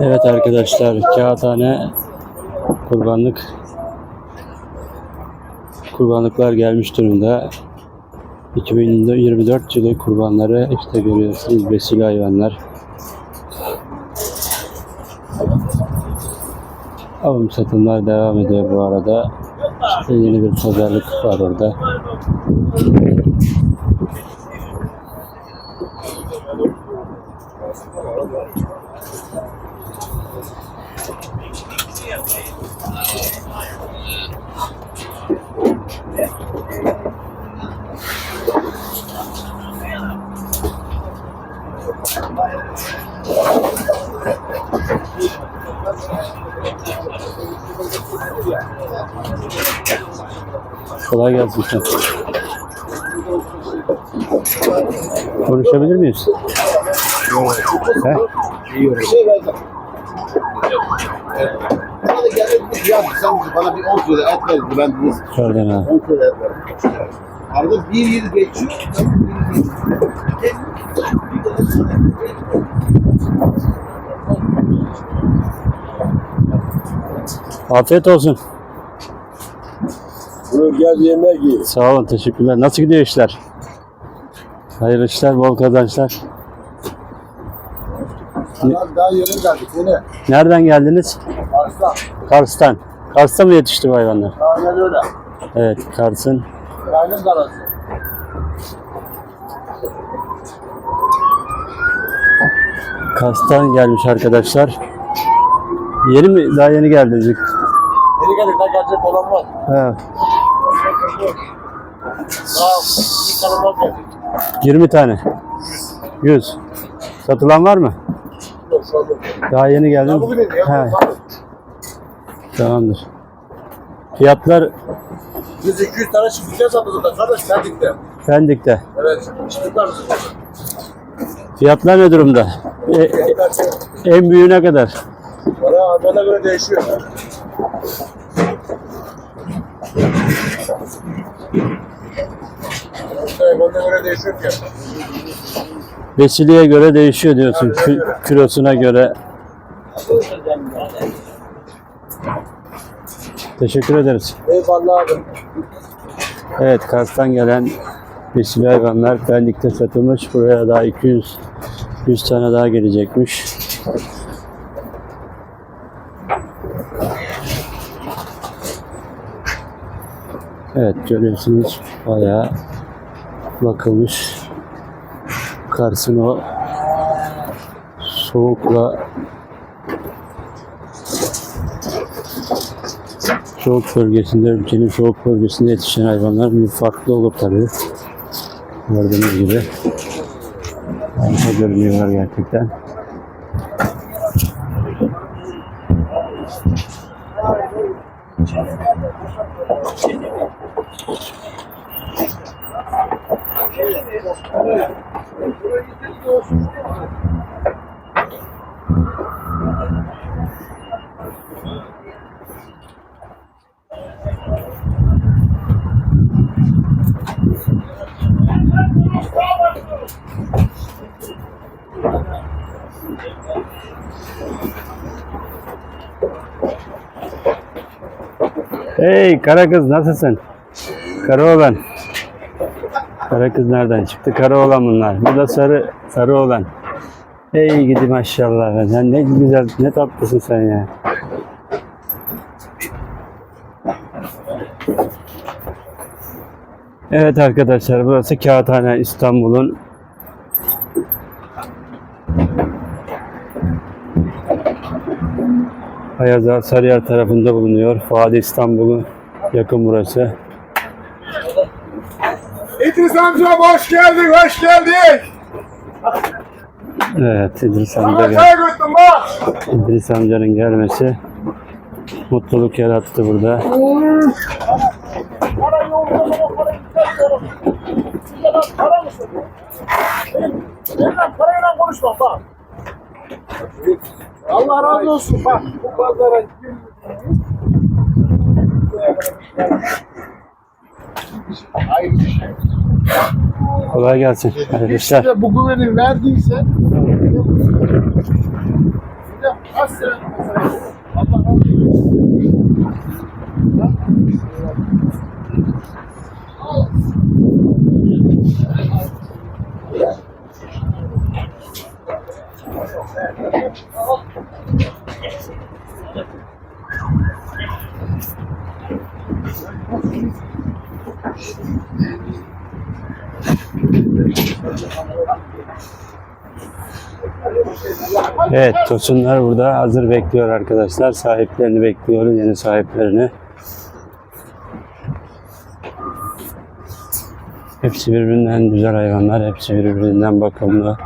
Evet arkadaşlar kağıthane kurbanlık kurbanlıklar gelmiş durumda. 2024 yılı kurbanları işte görüyorsunuz besili hayvanlar. Alım satımlar devam ediyor bu arada. İşte yeni bir pazarlık var orada. Kolay gelsin. Konuşabilir miyiz? He? Ya sen bana bir 10 kilo et ver. Ben bunu ha. 10 kilo et ver. Arada bir yıl geçiyor. Afiyet olsun. Buyur gel yemek ye. Sağ olun, teşekkürler. Nasıl gidiyor işler? Hayırlı işler, bol kazançlar. Daha, daha yeni geldik. Ne? Nereden geldiniz? Arslan. Kars'tan. Kars'ta mı yetişti bu hayvanlar? Aynen öyle. Evet, Kars'ın. Aynen karası. Kars'tan gelmiş arkadaşlar. Yeni mi? Daha yeni geldiniz. Yeni geldik. Daha gelecek olan var. Ha, Daha bir kanal var gelecek. 20 tane. 100. Satılan var mı? Yok şu anda. Daha yeni Ya geldim. ya. Ha, tamamdır. Fiyatlar Biz 200 tane çiftlikte satıyoruz da kardeş Pendik'te. Pendik'te. Evet. Çiftlik var bizim. Fiyatlar ne durumda? E, en büyüğüne kadar. Para hayvana göre değişiyor. Hayvana göre değişiyor ki. Vesiliye göre değişiyor diyorsun. Kü- kilosuna göre. Teşekkür ederiz. Eyvallah abi. Evet Kars'tan gelen besili hayvanlar Pendik'te satılmış. Buraya daha 200 100 tane daha gelecekmiş. Evet görüyorsunuz bayağı bakılmış. Kars'ın o soğukla soğuk bölgesinde, ülkenin soğuk bölgesinde yetişen hayvanlar bir farklı olur tabii. Gördüğünüz gibi. Harika görünüyorlar gerçekten. Hey kara kız nasılsın? Kara oğlan. Kara kız nereden çıktı? Kara oğlan bunlar. Bu da sarı sarı oğlan. Hey gidi maşallah. Sen ne güzel, ne tatlısın sen ya. Evet arkadaşlar burası Kağıthane İstanbul'un Ayaza Sarıyer tarafında bulunuyor. Fuadi İstanbul'u yakın burası. İdris amca hoş geldin, hoş geldin. Evet İdris amca, gel-. İdris amcanın gelmesi mutluluk yarattı burada. Para yolda bana para istemiyorum. Size ben para mı söylüyorum? Benimle parayla konuşma bak. Allah razı olsun bak. Bu pazara Hayırlı şey. Kolay gelsin. İşler. Size bu güveni verdiyse Allah razı olsun. Evet, tosunlar burada hazır bekliyor arkadaşlar. Sahiplerini bekliyor, yeni sahiplerini. Hepsi birbirinden güzel hayvanlar, hepsi birbirinden bakımlı.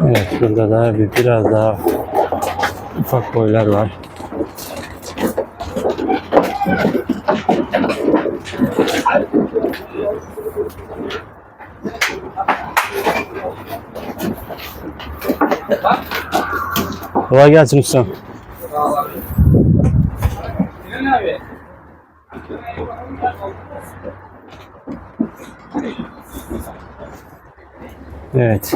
Evet, burada da bir, biraz daha ufak boylar var. Kolay gelsin ustam. Evet.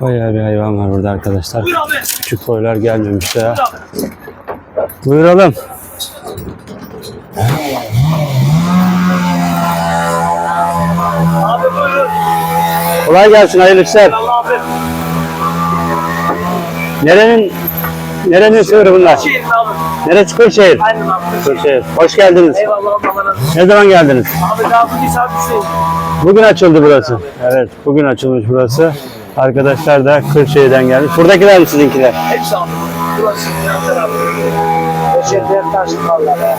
Bayağı bir hayvan var burada arkadaşlar. Küçük boylar gelmemiş daha. Buyuralım. Kolay gelsin, hayırlı işler. Nerenin Nerenin sığırı bunlar? Şeyin abi. Neresi Kırşehir? Aynen abi. Kırşehir. Hoş geldiniz. Eyvallah Allah razı olsun. Ne zaman geldiniz? Abi daha bugün saat. Bugün açıldı burası. Evet, bugün açılmış burası. Arkadaşlar da Kırşehir'den gelmiş. Buradakiler mi sizinkiler? Hepsi abi. Burası. Yanlar abi. Beşerler taşlı valla.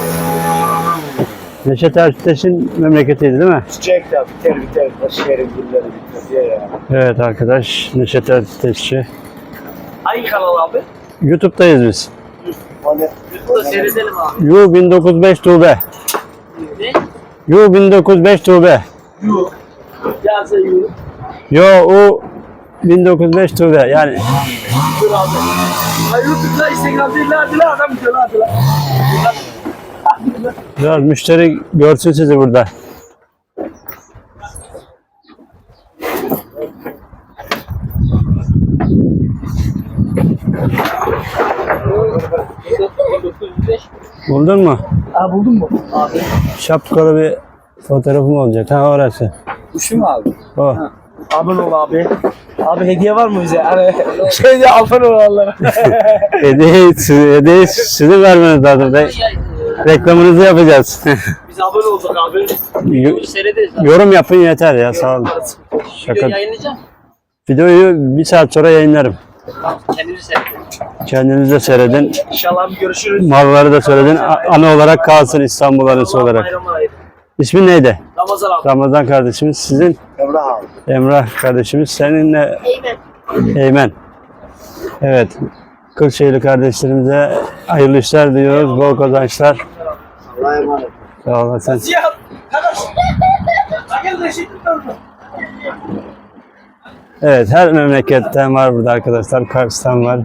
Neşet Ertaş'ın memleketiydi değil mi? Çiçek de biter biter. Gülleri biter diye ya. Evet arkadaş, Neşet Ertaş'ı. Hangi kanal abi? YouTube'dayız biz. YouTube'da seyredelim abi. Yu 1905 Tuğbe. Ne? Yu 1905 Tuğbe. Yok. Yazı yürü. Yo U 1905 Tuğbe. Yani Dur abi. Ay YouTube'da Instagram'da illa lan adam diyor lan. biraz müşteri görsün sizi burada. Buldun mu? Aa buldun mu? Abi. Şapkalı bir fotoğrafım olacak. Ha orası. Şu mu abi? O. Abone ol abi. Abi hediye var mı bize? Hani diye abone ol Allah'a. Hediye, hediye sizin vermeniz lazım. Re- reklamınızı yapacağız. Biz abone olduk abi. Yo-. Yorum yapın yeter ya sağ olun. Şaka. yayınlayacağım. Videoyu bir saat sonra yayınlarım. Tamam, kendimizi seyredelim. Kendiniz de seyredin. İnşallah görüşürüz. Malları da söyledin. Ana olarak kalsın İstanbul anısı olarak. İsmin neydi? Ramazan abi. Ramazan kardeşimiz. Sizin? Emrah abi. Emrah kardeşimiz. Seninle Eymen. Eymen. Evet. Kırşehirli kardeşlerimize hayırlı işler diliyoruz. Bol kazançlar. Allah'a emanet. Sağ olasın. Ziya. Kardeş. Sakın reşit. Evet her memleketten var burada arkadaşlar. Kars'tan var.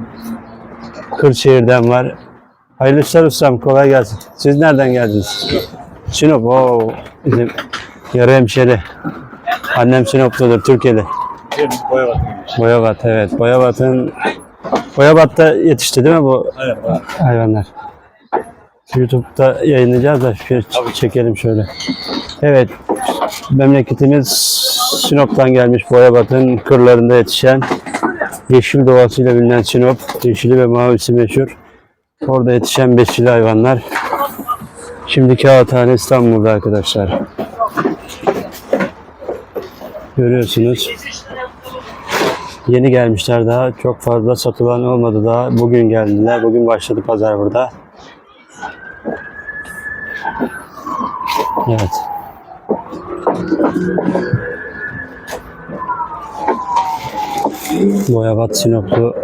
Kırşehir'den var. Hayırlı işler ustam. Kolay gelsin. Siz nereden geldiniz? Sinop. Oo, bizim yarı hemşeri. Annem Sinopludur. Türkiye'li. Boyabat evet. Boyabat'ın Boyabat'ta yetişti değil mi bu hayvanlar? YouTube'da yayınlayacağız da şöyle çekelim şöyle. Evet. Memleketimiz Sinop'tan gelmiş Boyabat'ın kırlarında yetişen Yeşil doğasıyla bilinen Sinop, yeşili ve mavisi meşhur. Orada yetişen besili hayvanlar. Şimdi Kağıthane İstanbul'da arkadaşlar. Görüyorsunuz. Yeni gelmişler daha. Çok fazla satılan olmadı daha. Bugün geldiler. Bugün başladı pazar burada. Evet. Boyabat Sinoplu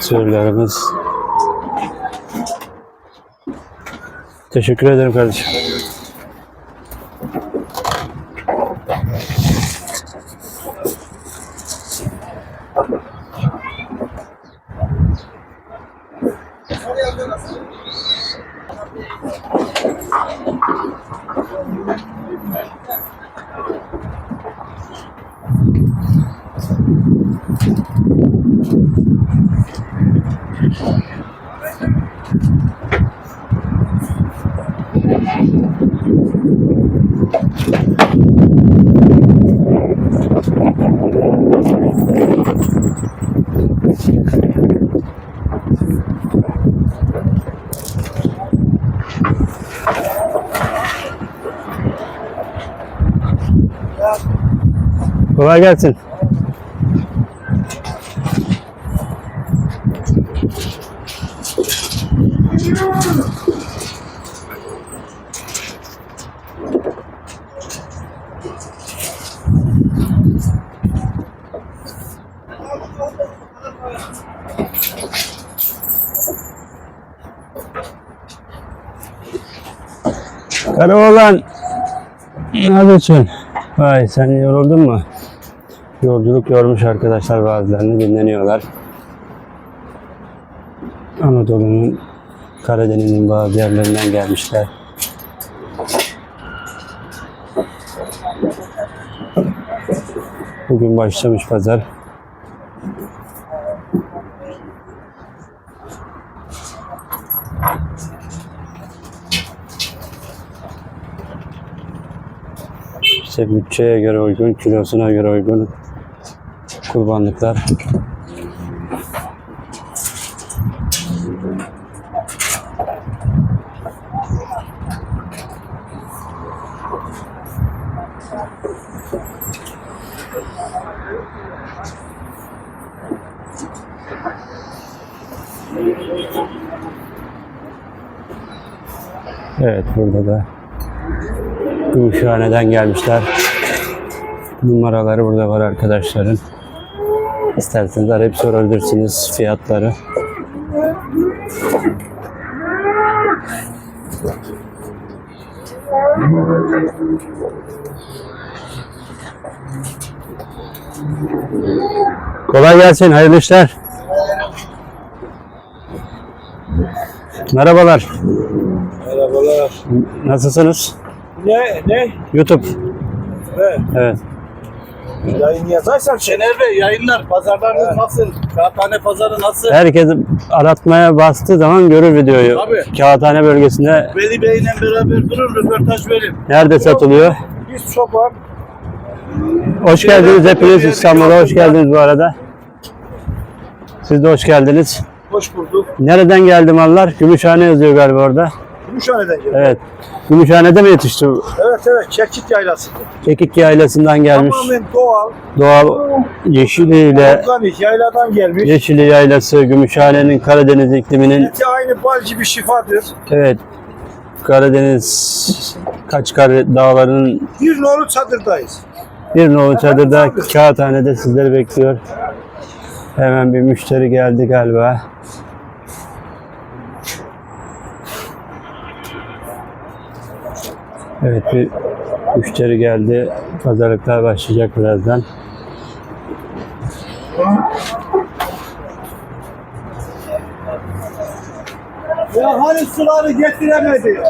sığırlarımız. Teşekkür ederim kardeşim. Kolay gelsin. Karaoğlan. Ne yapıyorsun? Vay sen yoruldun mu? Yolculuk yormuş arkadaşlar bazılarını dinleniyorlar. Anadolu'nun Karadeniz'in bazı yerlerinden gelmişler. Bugün başlamış pazar. İşte bütçeye göre uygun, kilosuna göre uygun kurbanlıklar. Evet burada da Gümüşhane'den gelmişler. Numaraları burada var arkadaşların. İsterseniz arayıp sorabilirsiniz fiyatları. Kolay gelsin, hayırlı işler. Merhabalar, Merhabalar. nasılsınız? Ne? Ne? YouTube. Evet. Evet. Yayın yazarsan Şener Bey yayınlar. Pazarlarınız nasıl? Kağıthane pazarı nasıl? Herkes aratmaya bastığı zaman görür videoyu. Tabii. Kağıthane bölgesinde Veli Bey'le beraber durun röportaj verin. nerede satılıyor? Biz çoban. Hoş geldiniz hepiniz İstanbul'a hoş geldiniz bu arada. Siz de hoş geldiniz. Hoş bulduk. Nereden geldi mallar? Gümüşhane yazıyor galiba orada. Gümüşhane'den geldik. Evet. Gümüşhane'de mi yetişti? Evet evet. Çekçit yaylası. Kekik yaylasından gelmiş. Tamamen doğal. Doğal yeşiliyle Organik yayladan gelmiş. Yeşili yaylası, Gümüşhane'nin Karadeniz ikliminin Eti aynı bal gibi şifadır. evet Karadeniz Kaçkar dağlarının Bir nolu çadırdayız. bir nolu çadırda Kağıthane'de sizleri bekliyor. Hemen bir müşteri geldi galiba. Evet bir müşteri geldi. Pazarlıklar başlayacak birazdan. Ya hani suları getiremedi.